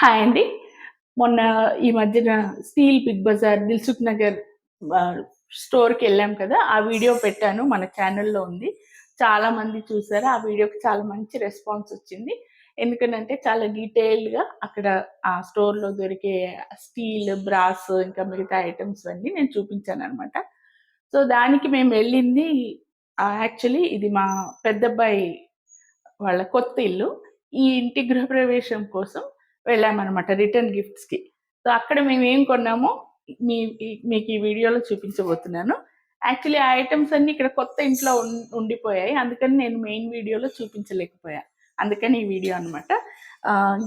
Hi అండి మొన్న ఈ మధ్యన steel Big Bazaar Dilsukh Nagar స్టోర్కి వెళ్ళాం కదా. ఆ వీడియో పెట్టాను మన ఛానల్లో ఉంది. చాలా మంది చూసారు. ఆ వీడియోకి చాలా మంచి రెస్పాన్స్ వచ్చింది. ఎందుకంటే చాలా డీటెయిల్డ్గా అక్కడ ఆ స్టోర్లో దొరికే స్టీల్ బ్రాస్ ఇంకా మిగతా ఐటమ్స్ అన్నీ నేను చూపించాను అనమాట సో దానికి మేము వెళ్ళింది యాక్చువల్లీ ఇది మా పెద్దబ్బాయి వాళ్ళ కొత్త ఇల్లు. ఈ ఇంటి గృహప్రవేశం కోసం వెళ్ళామన్నమాట రిటర్న్ గిఫ్ట్స్కి. సో అక్కడ మేము ఏం కొన్నామో మీ మీకు ఈ వీడియోలో చూపించబోతున్నాను. యాక్చువల్లీ ఆ ఐటమ్స్ అన్ని ఇక్కడ కొత్త ఇంట్లో ఉండిపోయాయి. అందుకని నేను మెయిన్ వీడియోలో చూపించలేకపోయా. అందుకని ఈ వీడియో అనమాట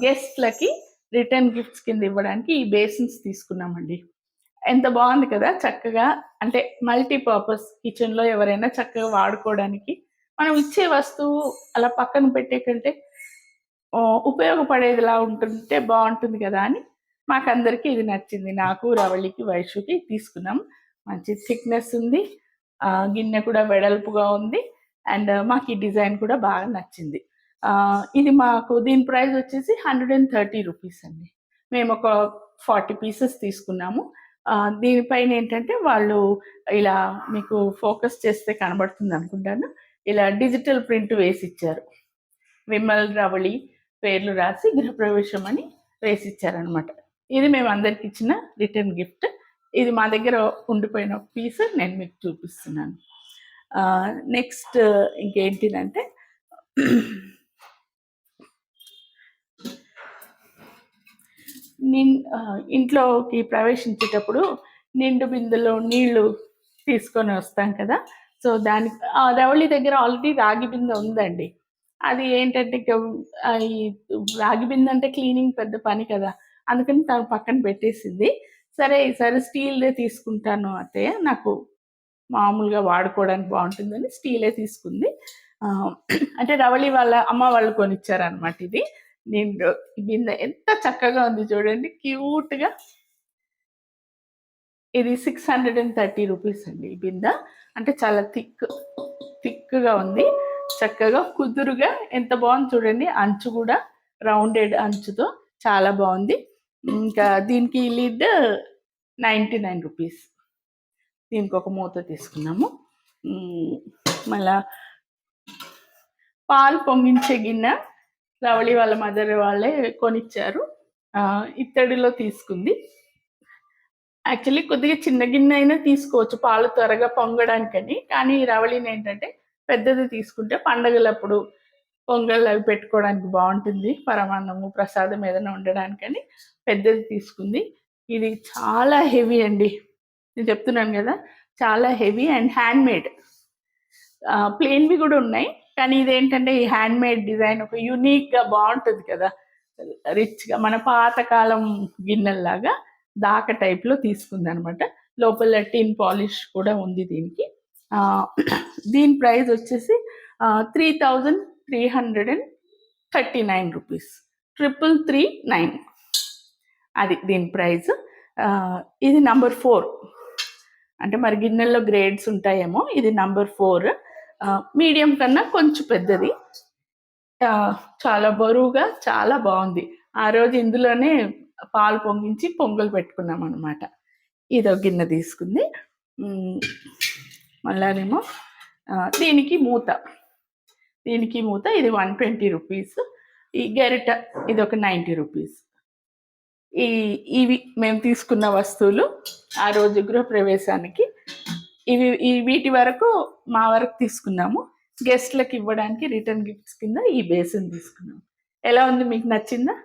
గెస్ట్లకి రిటర్న్ గిఫ్ట్స్ కింద ఇవ్వడానికి ఈ బేసిన్స్ తీసుకున్నామండి. ఎంత బాగుంది కదా చక్కగా అంటే మల్టీపర్పస్ కిచెన్లో ఎవరైనా చక్కగా వాడుకోవడానికి మనం ఇచ్చే వస్తువు అలా పక్కన పెట్టే కంటే ఉపయోగపడేదిలా ఉంటుంటే బాగుంటుంది కదా అని మాకందరికీ ఇది నచ్చింది. నాకు రవళికి వైషుకి తీసుకున్నాం. మంచి థిక్నెస్ ఉంది. గిన్నె కూడా వెడల్పుగా ఉంది. అండ్ మాకు ఈ డిజైన్ కూడా బాగా నచ్చింది. ఇది మాకు దీని ప్రైస్ వచ్చేసి హండ్రెడ్ అండ్ థర్టీ రూపీస్ అండి. మేము ఒక ఫార్టీ పీసెస్ తీసుకున్నాము. దీనిపైన ఏంటంటే వాళ్ళు ఇలా మీకు ఫోకస్ చేస్తే కనబడుతుంది అనుకుంటాను. ఇలా డిజిటల్ ప్రింట్ వేసి ఇచ్చారు. విమల్ రవళి పేర్లు రాసి గృహప్రవేశం అని వేసి ఇచ్చారనమాట ఇది మేము అందరికి ఇచ్చిన రిటర్న్ గిఫ్ట్. ఇది మా దగ్గర ఉండిపోయిన పీస్ నేను మీకు చూపిస్తున్నాను. నెక్స్ట్ ఇంకేంటిదంటే నిన్ ఇంట్లోకి ప్రవేశించేటప్పుడు నిండు బిందెలో నీళ్ళు తీసుకొని వస్తాం కదా. సో దానికి ఆ రవళి దగ్గర ఆల్రెడీ రాగి బిందె ఉందండి. అది ఏంటంటే ఇక ఈ రాగి బిందె అంటే క్లీనింగ్ పెద్ద పని కదా. అందుకని తను పక్కన పెట్టేసింది. సరే ఈసారి స్టీల్దే తీసుకుంటాను అత్తయ్య. నాకు మామూలుగా వాడుకోవడానికి బాగుంటుందని స్టీలే తీసుకుంది. అంటే రవళి వాళ్ళ అమ్మ వాళ్ళు కొనిచ్చారనమాట ఇది. నేను బిందె ఎంత చక్కగా ఉంది చూడండి. క్యూట్గా ఇది six hundred and thirty rupees అండి ఈ బిందె. అంటే చాలా థిక్ థిక్గా ఉంది. చక్కగా కుదురుగా ఎంత బాగుంది చూడండి. అంచు కూడా రౌండెడ్ అంచుతో చాలా బాగుంది. ఇంకా దీనికి లిడ్ నైంటీ నైన్ రూపీస్. దీనికి ఒక మూత తీసుకున్నాము. మళ్ళా పాలు పొంగించే గిన్నె రవళి వాళ్ళ మదర్ వాళ్ళే కొనిచ్చారు. ఇత్తడిలో తీసుకుంది. యాక్చువల్లీ కొద్దిగా చిన్న గిన్నె అయినా తీసుకోవచ్చు పాలు త్వరగా పొంగడానికని. కానీ రవళిని ఏంటంటే పెద్దది తీసుకుంటే పండగలప్పుడు పొంగల్ అవి పెట్టుకోవడానికి బాగుంటుంది. పరమాన్నము ప్రసాదం ఏదైనా ఉండడానికని పెద్దది తీసుకుంది. ఇది చాలా హెవీ అండి. నేను చెప్తున్నాను కదా చాలా హెవీ అండ్ హ్యాండ్ మేడ్ ప్లెయిన్వి కూడా ఉన్నాయి. కానీ ఇదేంటంటే ఈ హ్యాండ్ మేడ్ డిజైన్ ఒక యూనిక్గా బాగుంటుంది కదా. రిచ్గా మన పాతకాలం గిన్నెల్లాగా దాక టైప్లో తీసుకుంది అనమాట లోపల టిన్ పాలిష్ కూడా ఉంది దీనికి. దీని ప్రైస్ వచ్చేసి three thousand three hundred and thirty nine rupees. Triple three nine. అది దీని ప్రైస్. ఇది నంబర్ ఫోర్. అంటే మరి గిన్నెల్లో గ్రేడ్స్ ఉంటాయేమో ఇది నంబర్ ఫోర్. మీడియం కన్నా కొంచెం పెద్దది. చాలా బరువుగా చాలా బాగుంది. ఆ రోజు ఇందులోనే పాలు పొంగించి పొంగల్ పెట్టుకున్నాం అనమాట ఇదో గిన్నె తీసుకుంది. మళ్ళానేమో దీనికి మూత. దీనికి మూత ఇది వన్ ట్వంటీ రూపీస్. ఈ గరిట ఇది ఒక నైంటీ రూపీస్. ఈ ఇవి మేము తీసుకున్న వస్తువులు ఆ రోజు గృహప్రవేశానికి ఇవి ఈ వీటి వరకు మా వరకు తీసుకున్నాము. గెస్ట్లకు ఇవ్వడానికి రిటర్న్ గిఫ్ట్స్ కింద ఈ బేసిన్ తీసుకున్నాము. ఎలా ఉంది? మీకు నచ్చిందా?